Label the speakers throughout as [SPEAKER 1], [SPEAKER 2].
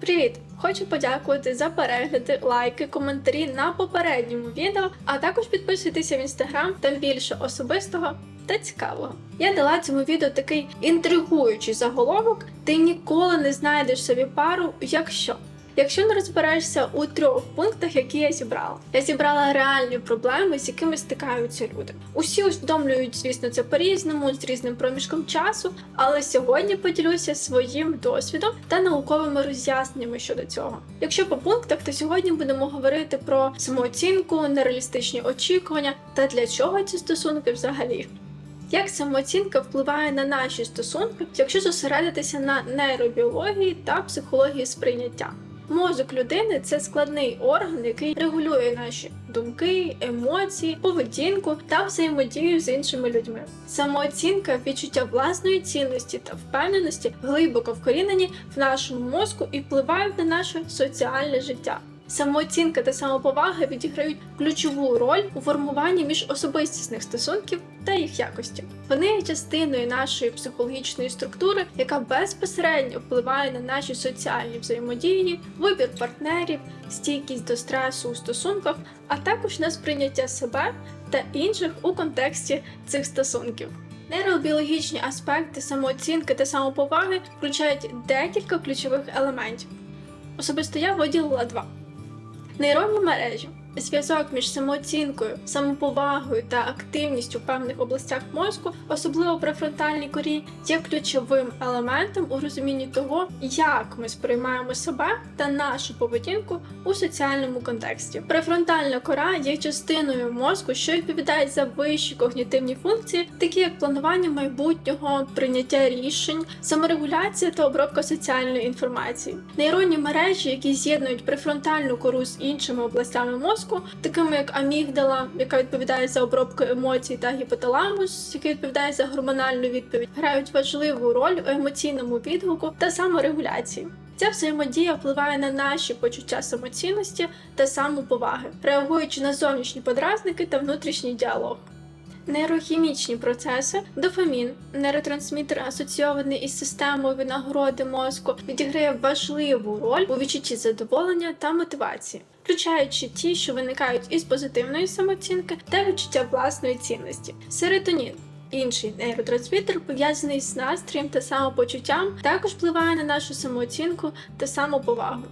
[SPEAKER 1] Привіт! Хочу подякувати за перегляди, лайки, коментарі на попередньому відео, а також підписуйтеся в інстаграм там більше особистого та цікавого. Я дала цьому відео такий інтригуючий заголовок: ти ніколи не знайдеш собі пару, якщо. Якщо не розберешся у трьох пунктах, які я зібрала, я зібрала реальні проблеми, з якими стикаються люди. Усі усвідомлюють, звісно, це по-різному, з різним проміжком часу, але сьогодні поділюся своїм досвідом та науковими роз'ясненнями щодо цього. Якщо по пунктах, то сьогодні будемо говорити про самооцінку, нереалістичні очікування та для чого ці стосунки взагалі. Як самооцінка впливає на наші стосунки, якщо зосередитися на нейробіології та психології сприйняття? Мозок людини це складний орган, який регулює наші думки, емоції, поведінку та взаємодію з іншими людьми. Самооцінка, відчуття власної цінності та впевненості глибоко вкорінені в нашому мозку і впливають на наше соціальне життя. Самооцінка та самоповага відіграють ключову роль у формуванні міжособистісних стосунків та їх якості. Вони є частиною нашої психологічної структури, яка безпосередньо впливає на наші соціальні взаємодії, вибір партнерів, стійкість до стресу у стосунках, а також на сприйняття себе та інших у контексті цих стосунків. Нейробіологічні аспекти самооцінки та самоповаги включають декілька ключових елементів. Особисто я виділила два. Нейронні мережі зв'язок між самооцінкою, самоповагою та активністю в певних областях мозку, особливо префронтальній корі, є ключовим елементом у розумінні того, як ми сприймаємо себе та нашу поведінку у соціальному контексті. Префронтальна кора є частиною мозку, що відповідає за вищі когнітивні функції, такі як планування майбутнього, прийняття рішень, саморегуляція та обробка соціальної інформації. Нейронні мережі, які з'єднують префронтальну кору з іншими областями мозку, такими як амігдала, яка відповідає за обробку емоцій, та гіпоталамус, який відповідає за гормональну відповідь, грають важливу роль у емоційному відгуку та саморегуляції. Ця взаємодія впливає на наші почуття самоцінності та самоповаги, реагуючи на зовнішні подразники та внутрішній діалог. Нейрохімічні процеси, дофамін, нейротрансмітер, асоційований із системою винагороди мозку, відіграє важливу роль у відчутті задоволення та мотивації, включаючи ті, що виникають із позитивної самооцінки та відчуття власної цінності. Серотонін. Інший нейротрансмітер, пов'язаний з настроєм та самопочуттям, також впливає на нашу самооцінку та самоповагу.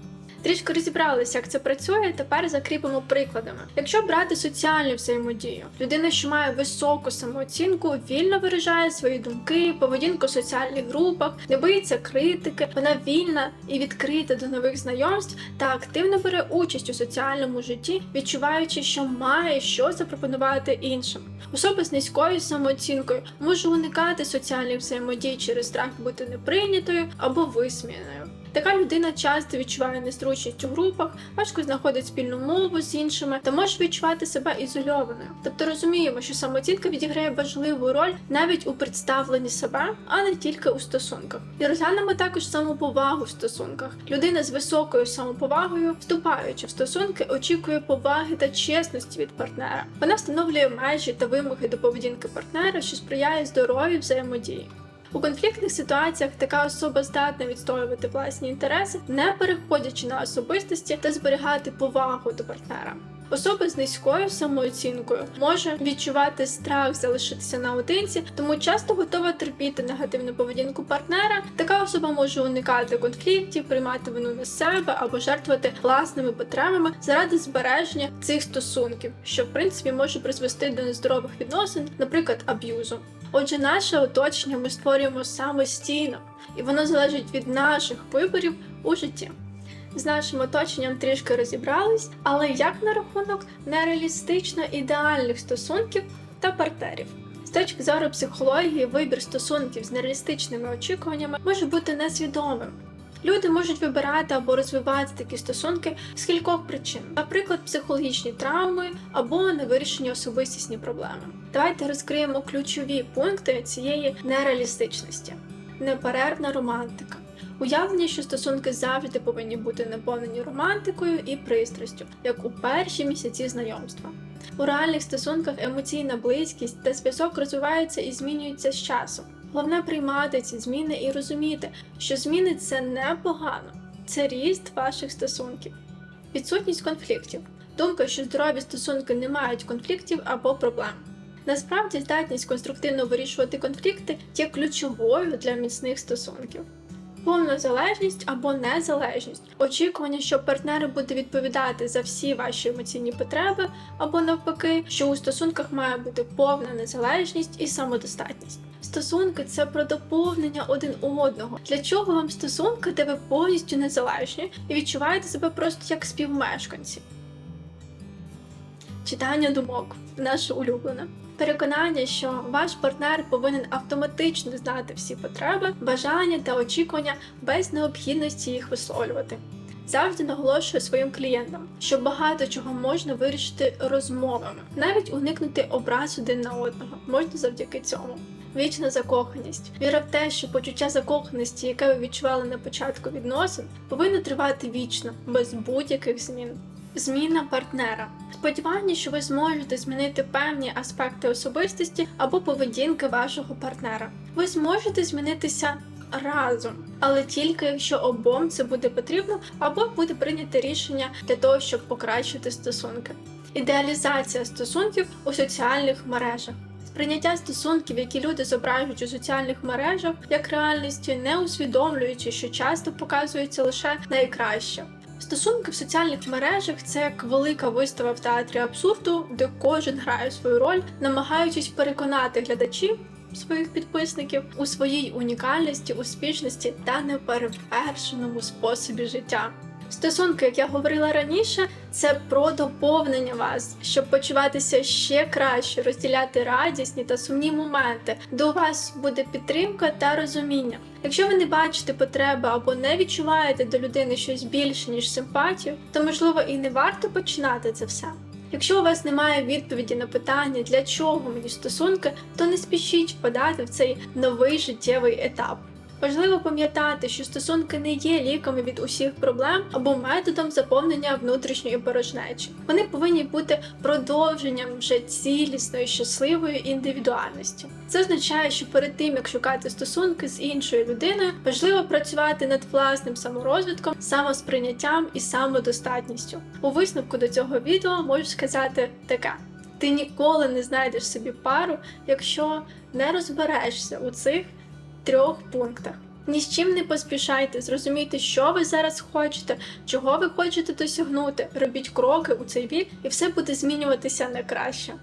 [SPEAKER 1] Трішки розібралися, як це працює. Тепер закріпимо прикладами. Якщо брати соціальну взаємодію, людина, що має високу самооцінку, вільно виражає свої думки, поведінку в соціальних групах, не боїться критики, вона вільна і відкрита до нових знайомств та активно бере участь у соціальному житті, відчуваючи, що має що запропонувати іншим. Особа з низькою самооцінкою може уникати соціальних взаємодій через страх бути неприйнятою або висміяною. Така людина часто відчуває незручність у групах, важко знаходить спільну мову з іншими та може відчувати себе ізольованою. Тобто розуміємо, що самооцінка відіграє важливу роль навіть у представленні себе, а не тільки у стосунках. І розглянемо також самоповагу в стосунках. Людина з високою самоповагою, вступаючи в стосунки, очікує поваги та чесності від партнера. Вона встановлює межі та вимоги до поведінки партнера, що сприяє здоровій взаємодії. У конфліктних ситуаціях така особа здатна відстоювати власні інтереси, не переходячи на особистості та зберігати повагу до партнера. Особа з низькою самооцінкою може відчувати страх залишитися наодинці, тому часто готова терпіти негативну поведінку партнера. Така особа може уникати конфліктів, приймати вину на себе або жертвувати власними потребами заради збереження цих стосунків, що в принципі може призвести до нездорових відносин, наприклад, аб'юзу. Отже, наше оточення ми створюємо самостійно, і воно залежить від наших виборів у житті. З нашим оточенням трішки розібрались, але як на рахунок нереалістично ідеальних стосунків та партнерів. З точки зору психології, вибір стосунків з нереалістичними очікуваннями може бути несвідомим. Люди можуть вибирати або розвивати такі стосунки з кількох причин, наприклад, психологічні травми або невирішені особистісні проблеми. Давайте розкриємо ключові пункти цієї нереалістичності: неперервна романтика. Уявлення, що стосунки завжди повинні бути наповнені романтикою і пристрастю, як у перші місяці знайомства. У реальних стосунках емоційна близькість та зв'язок розвиваються і змінюються з часом. Головне приймати ці зміни і розуміти, що зміни це не погано. це ріст ваших стосунків, відсутність конфліктів, думка, що здорові стосунки не мають конфліктів або проблем. Насправді, здатність конструктивно вирішувати конфлікти є ключовою для міцних стосунків. Повна залежність або незалежність, очікування, що партнер буде відповідати за всі ваші емоційні потреби, або навпаки, що у стосунках має бути повна незалежність і самодостатність. Стосунки це про доповнення один одного. Для чого вам стосунки, де ви повністю незалежні і відчуваєте себе просто як співмешканці? Читання думок наше улюблене. Переконання, що ваш партнер повинен автоматично знати всі потреби, бажання та очікування без необхідності їх висловлювати. Завжди наголошую своїм клієнтам, що багато чого можна вирішити розмовами, навіть уникнути образ один на одного можна завдяки цьому. Вічна закоханість, віра в те, що почуття закоханості, яке ви відчували на початку відносин, повинно тривати вічно, без будь-яких змін. Зміна партнера. Сподівання, що ви зможете змінити певні аспекти особистості або поведінки вашого партнера. Ви зможете змінитися разом, але тільки якщо обом це буде потрібно, або буде прийнято рішення для того, щоб покращити стосунки. Ідеалізація стосунків у соціальних мережах. Сприйняття стосунків, які люди зображують у соціальних мережах, як реальності, не усвідомлюючи, що часто показується лише найкраще. Стосунки в соціальних мережах це як велика вистава в театрі абсурду, де кожен грає свою роль, намагаючись переконати глядачів своїх підписників у своїй унікальності, успішності та неперевершеному способі життя. Стосунки, як я говорила раніше, це про доповнення вас, щоб почуватися ще краще, розділяти радісні та сумні моменти, у вас буде підтримка та розуміння. Якщо ви не бачите потреби або не відчуваєте до людини щось більше ніж симпатію, то можливо і не варто починати це все. Якщо у вас немає відповіді на питання, для чого мені стосунки, то не спішіть впадати в цей новий життєвий етап. Важливо пам'ятати, що стосунки не є ліками від усіх проблем або методом заповнення внутрішньої порожнечі. Вони повинні бути продовженням вже цілісної, щасливої індивідуальності. Це означає, що перед тим як шукати стосунки з іншою людиною, важливо працювати над власним саморозвитком, самосприйняттям і самодостатністю. У висновку до цього відео можу сказати таке. Ти ніколи не знайдеш собі пару, якщо не розберешся у цих трьох пунктах. Ні з чим не поспішайте, зрозумійте, що ви зараз хочете, чого ви хочете досягнути. Робіть кроки у цей бік, і все буде змінюватися на краще.